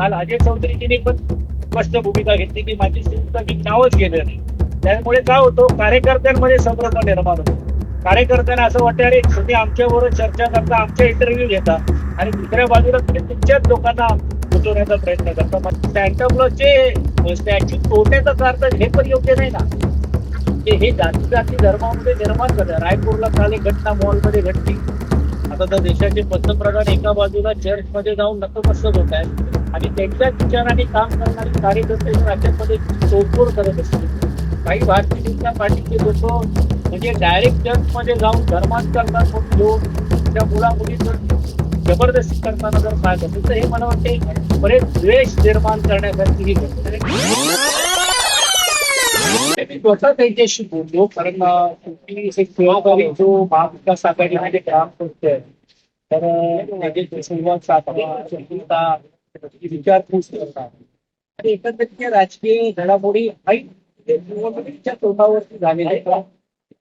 काल अजय चौधरीजीने पण स्पष्ट भूमिका घेतली की माझी संस्था मी नावच गेलं नाही. त्यामुळे काय होतो कार्यकर्त्यांमध्ये संभ्रम निर्माण होतो. कार्यकर्त्यांना असं वाटतं अरे तुम्ही आमच्याबरोबर चर्चा करता आमच्या इंटरव्ह्यू घेता आणि दुसऱ्या बाजूला तुम्ही तुमच्याच लोकांना गुंतवण्याचा प्रयत्न करता. मग स्टॅच्यू तोडण्याचा अर्थ हे पण योग्य नाही ना? ते हे जाती जाती धर्मामध्ये निर्माण झालं रायपूरला काल एक घटना मॉलमध्ये घडली. आता तर देशाचे पंतप्रधान एका बाजूला चर्चमध्ये जाऊन नतमस्तक होत आहेत. आणि त्यांच्याच विचाराने काम करणारे कार्यकर्ते राज्यामध्ये तोडफोड करत असतील. काही भारतीय जनता पार्टीचे लोक म्हणजे डायरेक्ट चर्चमध्ये जाऊन धर्मांतरणार म्हणून घेऊन त्या मुला जबरदस्ती करताना जर पाहत असेल तर हे मला वाटते बरेच द्वेष निर्माण करण्यासाठी ही गोष्ट मी स्वतः त्यांच्याशी बोललो कारण अं, तुम्ही सेवाभावी जो महाविकास आघाडीमध्ये काम करतोय तर अं, त्याचे संवाद साधणे विचारपूस करतात. आणि एकंदरीत राजकीय घडामोडी ऐक निवडणुकीच्या तोंडावरती झालेल्या आहेत.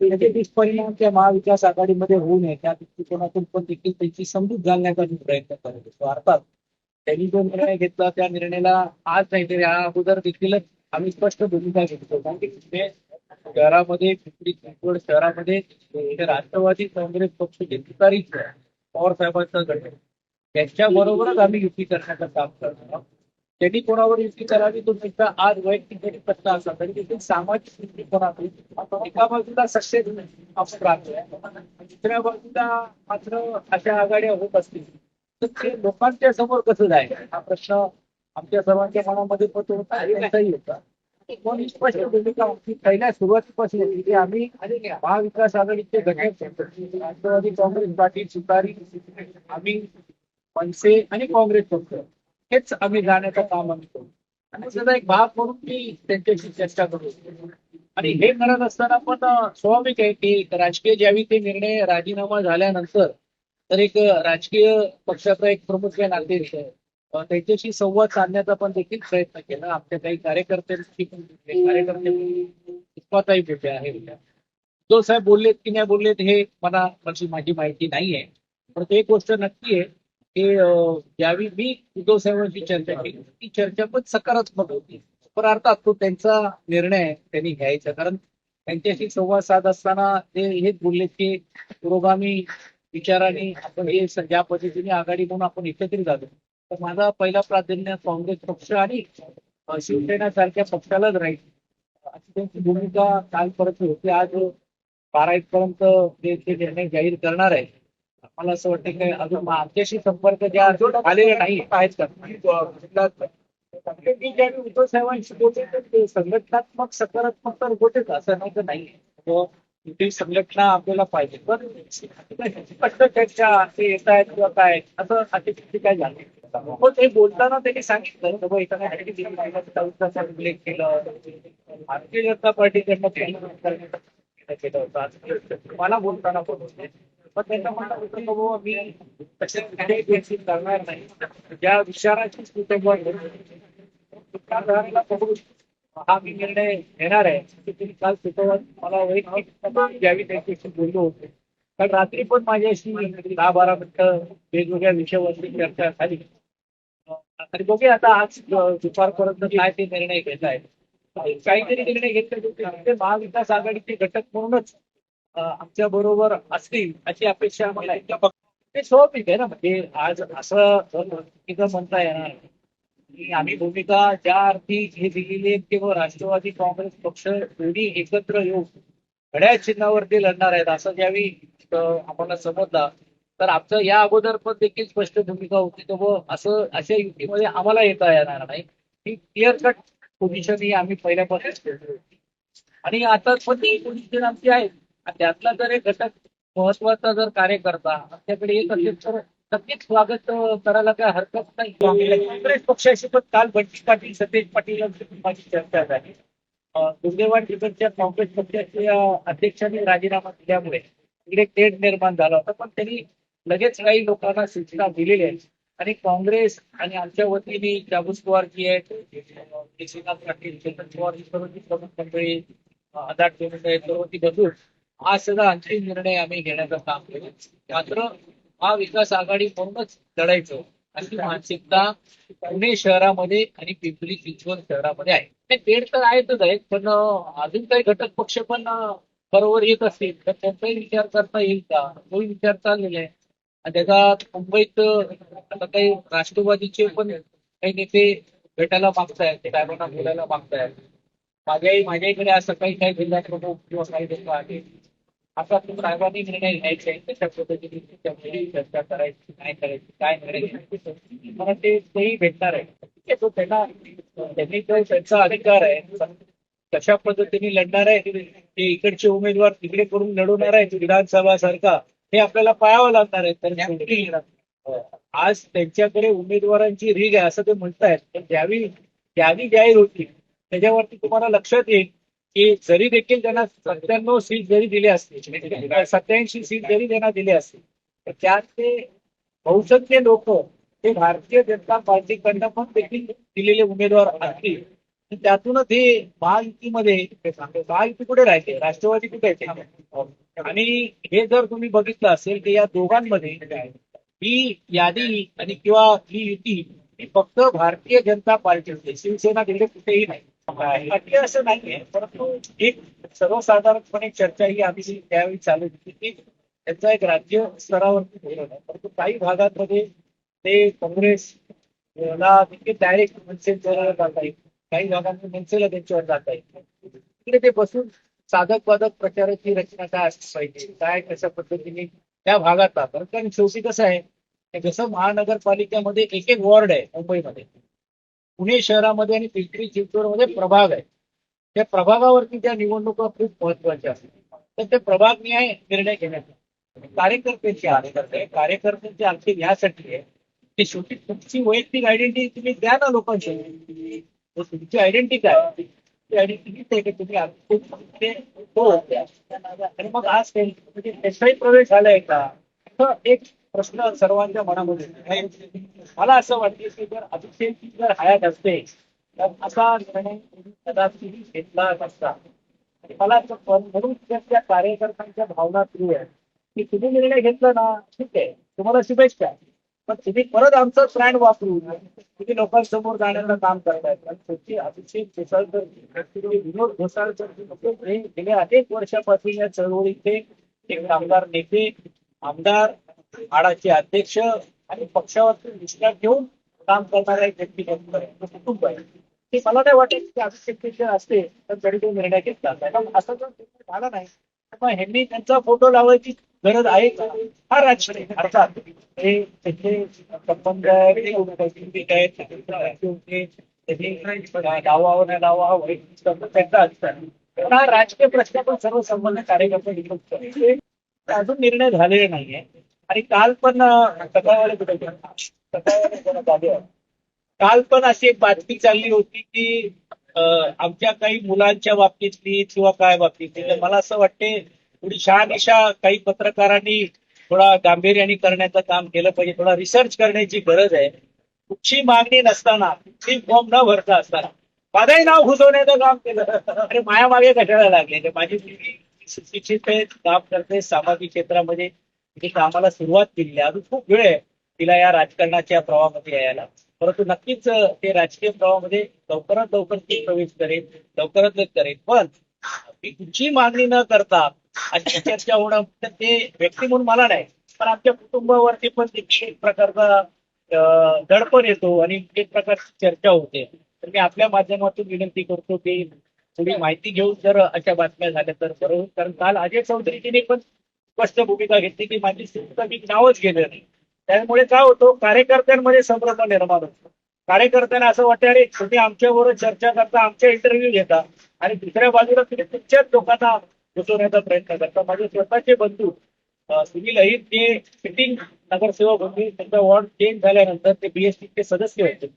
त्याचे दुष्परिणाम त्या महाविकास आघाडीमध्ये होऊ नये. त्या दृष्टिकोनातून पण देखील त्यांची समजूत घालण्याचा मी प्रयत्न करत असतो. अर्थात त्यांनी जो निर्णय घेतला त्या निर्णयाला आज नाहीतरी या अगोदर देखीलच आम्ही स्पष्ट भूमिका घेतो कारण की तिथे शहरामध्ये पिंपरी चिंचवड शहरामध्ये राष्ट्रवादी काँग्रेस पक्ष घेतली तारीख पवार साहेबांचा गट त्यांच्या बरोबरच आम्ही युती करण्याचं काम करतो. त्यांनी कोणावर युती करावी तो त्यांचा आज वैयक्तिक जरी प्रश्न असला तरी देखील सामाजिक दृष्टिकोनातून एका बाजूला सक्सेस आपण राहतोय दुसऱ्या बाजूला मात्र अशा आघाड्या होत असतील. तर ते लोकांच्या समोर कसं जायचं? हा प्रश्न आमच्या सर्वांच्या मनामध्ये पण होता आणि होता. पण स्पष्ट भूमिका होती पहिल्या सुरुवातीपासून होती की आम्ही महाविकास आघाडीचे घटक राष्ट्रवादी काँग्रेस पार्टी सुतारी आम्ही मनसे आणि काँग्रेस पक्ष हेच आम्ही जाण्याचं काम आम्ही करू आणि त्याचा एक भाग म्हणून मी त्यांच्याशी चर्चा करू. आणि हे करत असताना पण स्वाभाविक आहे की राजकीय ज्यावेळी ते निर्णय राजीनामा झाल्यानंतर तर एक राजकीय पक्षाचा एक प्रमुख या नागरिक आहे त्यांच्याशी संवाद साधण्याचा पण देखील प्रयत्न केला. आमच्या काही कार्यकर्त्यांशी पण भेटले. कार्यकर्ते इतपाताही भेटे आहे जो साहेब बोललेत की नाही बोललेत हे मला माझी माझी माहिती नाहीये. पण एक गोष्ट नक्की आहे की ज्यावेळी मी उद्धव साहेबांची चर्चा केली. ती चर्चा पण सकारात्मक होती. पण अर्थात तो त्यांचा निर्णय त्यांनी घ्यायचा. कारण त्यांच्याशी संवाद साध असताना ते हेच बोलले की पुरोगामी विचाराने आपण हे ज्या पद्धतीने आघाडी म्हणून आपण एकत्रित जातो तर माझा पहिला प्राधान्य काँग्रेस पक्ष आणि शिवसेना सारख्या पक्षालाच राहील. अशी त्यांची भूमिका कालपर्यंत होती. आज बारा एक पर्यंत ते निर्णय जाहीर करणार आहे मला असं वाटतं की अजून आमच्याशी संपर्क ज्या आलेले नाही पाहिजे का? उद्धव साहेबांशी बोलते संघटनात्मक सकारात्मक तर होतेच असं नाही तर नाही. कुठेही संघटना आपल्याला पाहिजे. पण स्पष्ट चर्चा ते येत आहेत किंवा काय असं अतिशय काय झालं पण हो, ते बोलताना त्यांनी सांगितलं की बाबा एखाद्या उल्लेख केला. भारतीय जनता पार्टीकडनं काही केलं होतं. मला बोलताना पण होते पण त्यांना मला होतं की बाबा मी तसे काही पेन्सिल करणार नाही. ज्या विचाराची कुटुंबात पकडून हा मी निर्णय घेणार आहे. की तुम्ही काल सुचवत मला वैयक्तिक द्यावी त्यांच्याशी बोललो होतो. कारण रात्री पण माझ्याशी दहा बारा मिनिटं वेगवेगळ्या विषयावरती चर्चा झाली. आणि बघूया आता आज दुपारपर्यंत काय ते निर्णय घेत आहेत काहीतरी निर्णय घेतले ते महाविकास आघाडीचे घटक म्हणूनच आमच्या बरोबर असतील अशी अपेक्षा आम्हाला आहे. ते स्वाभाविक आहे ना म्हणजे आज असं भूमिका म्हणता येणार नाही. की आम्ही भूमिका ज्या अर्थी हे दिलेली आहे किंवा राष्ट्रवादी काँग्रेस पक्ष दोन्ही एकत्र येऊन घड्याळ चिन्हावरती लढणार आहेत असं ज्यावेळी आम्हाला समजला तर आमचं या अगोदर पण देखील स्पष्ट भूमिका होती. तर व असं अशा युतीमध्ये आम्हाला येता येणार नाही. ही क्लिअर कट पोझिशन ही आम्ही पहिल्यापासून आणि आता पण ती पोझिशन आमची आहे. त्यातला जर एक घटक महत्त्वाचा जर कार्यकर्ता आमच्याकडे येत असेल तर नक्कीच स्वागत करायला काय हरकत नाही. काँग्रेस पक्षाशी पण काल बंटी पाटील सतेज पाटील यांची माझी चर्चा झाली. दुर्दैवान ठिकाणच्या काँग्रेस पक्षाच्या अध्यक्षांनी राजीनामा दिल्यामुळे इकडे तेढ निर्माण झाला होता. पण त्यांनी लगेच काही लोकांना सूचना दिलेल्या आहेत. आणि काँग्रेस आणि आमच्या वतीने जागृत पवार जी आहेत केशवनाथ पाटील चेतन पवार ही सर्वची प्रमुख मंडळी अं, आदाट देवेंद्र आहेत सर्व ती बसून हा सगळा अंतिम निर्णय आम्ही घेण्याचं काम केलं. मात्र हा विकास आघाडी म्हणूनच लढायचं. अशी मानसिकता पुणे शहरामध्ये आणि पिंपरी चिंचवड शहरामध्ये आहे. ते तर आहेतच आहेत पण अजून काही घटक पक्ष पण बरोबर येत असतील तर त्यांचाही विचार करता येईल का? तोही विचार चाललेला आहे. आणि त्याचा मुंबईत आता काही राष्ट्रवादीचे पण काही नेते भेटायला मागतायत ते साहेबांना बोलायला मागतायत. माझ्याही माझ्या इकडे असं काही जिल्हा प्रमुख किंवा काही लोक आहेत. आता तो साहेबांनी निर्णय घ्यायचे आहे कशा पद्धतीने त्याच्यामध्ये चर्चा करायची काय करायची काय करायची. मला ते तेही भेटणार आहे. ठीक आहे, तो त्यांना त्यांनी तो त्यांचा अधिकार आहे कशा पद्धतीने लढणार आहे ते इकडचे उमेदवार तिकडे करून लढवणार आहेत विधानसभा सारखा हे आपल्याला पाळावं लागणार आहे. तर आज त्यांच्याकडे उमेदवारांची रीग आहे असं ते म्हणतायत. पण ज्यावेळी यादी जाहीर होती त्याच्यावरती तुम्हाला लक्षात येईल की जरी देखील त्यांना सत्त्याण्णव सीट जरी दिली असतील सत्याऐंशी सीट जरी त्यांना दिली असतील तर त्यात ते बहुसंख्य लोक ते भारतीय जनता पार्टीकडनं पण देखील दिलेले उमेदवार असतील. त्यातूनच हे महायुतीमध्ये महायुती कुठे राहते राष्ट्रवादी कुठे येते आणि हे जर तुम्ही बघितलं असेल की या दोघांमध्ये ही यादी आणि किंवा ही युती ही फक्त भारतीय जनता पार्टीची शिवसेना तिकडे कुठेही नाही. अटी असं नाहीये परंतु एक सर्वसाधारणपणे चर्चा ही आम्ही त्यावेळी चालू होती की त्यांचा एक राज्य स्तरावरती धोरण आहे परंतु काही भागांमध्ये ते काँग्रेस ला डायरेक्ट मनसेला जाता येईल काही भागांमध्ये मनसेला त्यांच्यावर जाता येईल तिकडे ते बसून साधक बाधक प्रचाराची रचना काय असली पाहिजे काय कशा पद्धतीने त्या भागात राहतात. कारण शेवटी कसं आहे जसं महानगरपालिकेमध्ये एक एक वॉर्ड आहे मुंबईमध्ये पुणे शहरामध्ये आणि पिंपरी चिंचवडमध्ये प्रभाग आहे. त्या प्रभागावरती त्या निवडणुका खूप महत्त्वाच्या असतात तर ते प्रभाग न्याय निर्णय घेण्याचा. कार्यकर्त्यांचे कार्यकर्ते आहे. आणखी यासाठी आहे. की शेवटी तुमची वैयक्तिक आयडेंटिटी तुम्ही द्या ना लोकांची तुमची आयडेंटिटी काय ती आयडेंटिटी आहे की तुम्ही आणि मग आज म्हणजे त्याचाही प्रवेश झालाय का? एक प्रश्न सर्वांच्या मनामध्ये. मला असं वाटतं की जर अभिषेक जर हयात असते तर असा निर्णय कदाचित घेतला नसता मला असं पण म्हणून त्या- कार्यकर्त्यांच्या भावना सुरू आहे की तुम्ही निर्णय घेतला ना ठीक आहे तुम्हाला शुभेच्छा. पण तुम्ही परत आमचा ब्रँड वापरून तुम्ही लोकांसमोर जाण्याचं काम करताय. आणि तुमची अभिषेक घोसाळकर विनोद घोसाळकर जे हे गेल्या अनेक वर्षापासून या चळवळीचे एक आमदार नेते आमदार आडाचे अध्यक्ष आणि पक्षावरती विश्वास घेऊन काम करणारा एक व्यक्ती कुटुंब आहे. ते मला नाही वाटत की अभिषेक जर असते तर तरी तो निर्णय घेतला कारण असं जर निर्णय झाला नाही मग ह्यांनी त्यांचा फोटो लावायची गरज आहे का? हा राजकीय अर्थात हे त्याचे संबंध आहेत, ते डावा त्यांचा असतात पण हा राजकीय प्रश्न पण सर्व संबंध कार्यकर्ते अजून निर्णय झालेला नाहीये. आणि काल पण सकाळवाले कुठे सकाळवाले काल पण अशी एक बातमी चालली होती की आमच्या काही मुलांच्या बाबतीतली किंवा काय बाबतीतली तर मला असं वाटते थोडी शहानिशा काही पत्रकारांनी थोडा गांभीर्याने करण्याचं काम केलं पाहिजे थोडा रिसर्च करण्याची गरज आहे. कुठची मागणी नसताना कुठची फॉर्म न भरता असताना माझाही नाव घुसवण्याचं काम केलं. आणि माया मागे कशाला लागले? माझी मुलगी सुशिक्षित आहे काम करते सामाजिक क्षेत्रामध्ये तिने कामाला सुरुवात केली आहे. अजून खूप वेळ आहे तिला या राजकारणाच्या प्रवाहामध्ये यायला. परंतु नक्कीच ते राजकीय प्रवाहामध्ये लवकरात लवकर ती प्रवेश करेल लवकरात करेल. पण ती कुठची मागणी न करता अशी चर्चा होणं तर ते व्यक्ती म्हणून मला नाही पण आमच्या कुटुंबावरती पण एक प्रकारचा दडपण येतो आणि एक प्रकारची चर्चा होते. तर मी आपल्या माध्यमातून विनंती करतो की थोडी माहिती घेऊन जर अशा बातम्या झाल्या तर बरोबर कारण काल अजय चौधरीजीने पण स्पष्ट भूमिका घेतली की माझी मी नावच गेले नाही. त्यामुळे काय होतो कार्यकर्त्यांमध्ये संभ्रम निर्माण होतो. कार्यकर्त्यांना असं वाटतं अरे तुम्ही आमच्याबरोबर चर्चा करता आमच्या इंटरव्ह्यू घेता आणि दुसऱ्या बाजूला तुम्ही तुमच्याच लोकांना घुसवण्याचा प्रयत्न करता. माझे स्वतःचे बंधू सुनील अहिर जे सिटिंग नगरसेवक होते. त्यांचा वॉर्ड चेंज झाल्यानंतर ते बीएसटीचे सदस्य होते.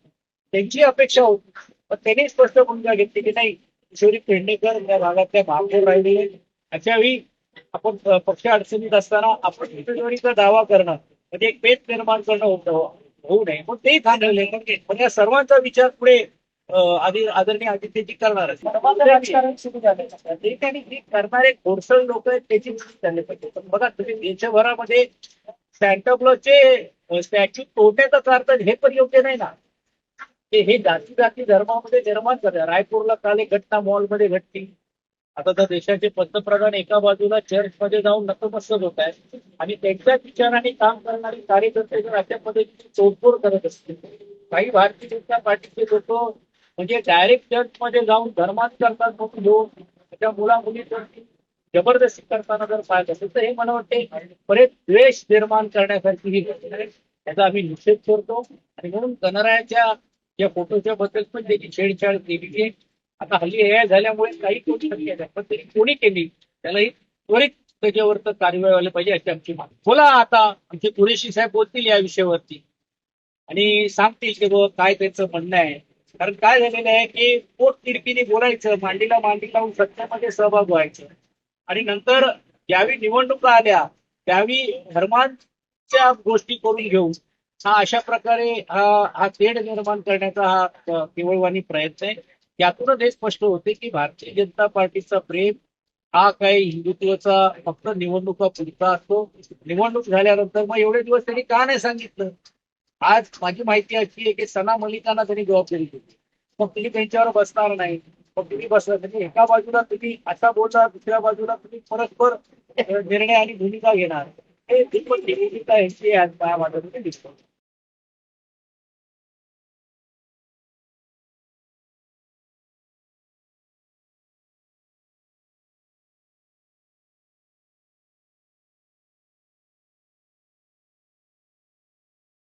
त्यांची अपेक्षा होती पण त्यांनी स्पष्ट भूमिका घेतली की नाही किशोरी पेडणेकर या भागातल्या महापौर राहिले. अशावेळी आपण पक्ष अडचणीत असताना आपण उमेदवारीचा दावा करणं म्हणजे एक पेच निर्माण करणं होतं होऊ नये. पण तेही थांबवले. म्हणजे या सर्वांचा विचार पुढे आदरणीय आदित्यजी करणार ते त्यांनी करणारे घोडसळ लोक आहेत त्याची झाली पाहिजे. पण बघा तुम्ही देशभरामध्ये सॅन्टाक्लॉजचे स्टॅच्यू तोडण्याचा अर्थ हे पण योग्य नाही ना? हे हे जाती जाती धर्मामध्ये निर्माण झालं. रायपूरला काल एक घटना मॉलमध्ये घडली. आता तर देशाचे पंतप्रधान एका बाजूला चर्चमध्ये जाऊन नतमस्तक होत आहेत आणि त्यांच्या विचाराने काम करणारे कार्यकर्ते जर अशा पद्धतीची तोडफोड करत असतील काही भारतीय जनता पार्टीचे लोक म्हणजे डायरेक्ट चर्चमध्ये जाऊन धर्मात करतात म्हणून लोक त्याच्या मुला मुलींवरती जबरदस्ती करताना जर पाहत असेल तर हे मला वाटते परत द्वेष निर्माण करण्यासारखी ही घटना आहे. याचा आम्ही निषेध करतो. आणि म्हणून गणरायाच्या या फोटोच्या बद्दल पण त्याची छेडछाड केलेली आहे. आता हल्ली हे झाल्यामुळे काही कोणी शक्य नाही पण तरी कोणी केली त्यालाही त्वरित त्याच्यावर कार्य व्हायला पाहिजे अशी आमची मागणी. बोला आता आमचे कुरेशी साहेब बोलतील या विषयावरती. आणि सांगतील की बाबा काय त्यांचं म्हणणं आहे. कारण काय झालेलं आहे की पोट तिडकीने बोलायचं मांडीला मांडी लावून सत्यामध्ये सहभाग व्हायचं. आणि नंतर ज्यावेळी निवडणुका आल्या त्यावेळी धर्मांच्या गोष्टी करून घेऊन हा अशा प्रकारे हा हा तेढ निर्माण करण्याचा हा केवळवाणी प्रयत्न आहे. यातूनच हे स्पष्ट होते की भारतीय जनता पार्टीचा प्रेम हा काही हिंदुत्वाचा फक्त निवडणुका पुरता असतो. निवडणूक झाल्यानंतर मग एवढे दिवस त्यांनी का नाही सांगितलं? आज माझी माहिती अशी आहे की सना मलिकांना त्यांनी जबाबदारी दिली. मग तुम्ही त्यांच्यावर बसणार नाही. मग तुम्ही बसणार म्हणजे एका बाजूला तुम्ही असा बोलणार दुसऱ्या बाजूला तुम्ही परस्पर निर्णय आणि भूमिका घेणार. हे दुप्पट भूमिका यांची आज माझ्या वाटत. दिसतो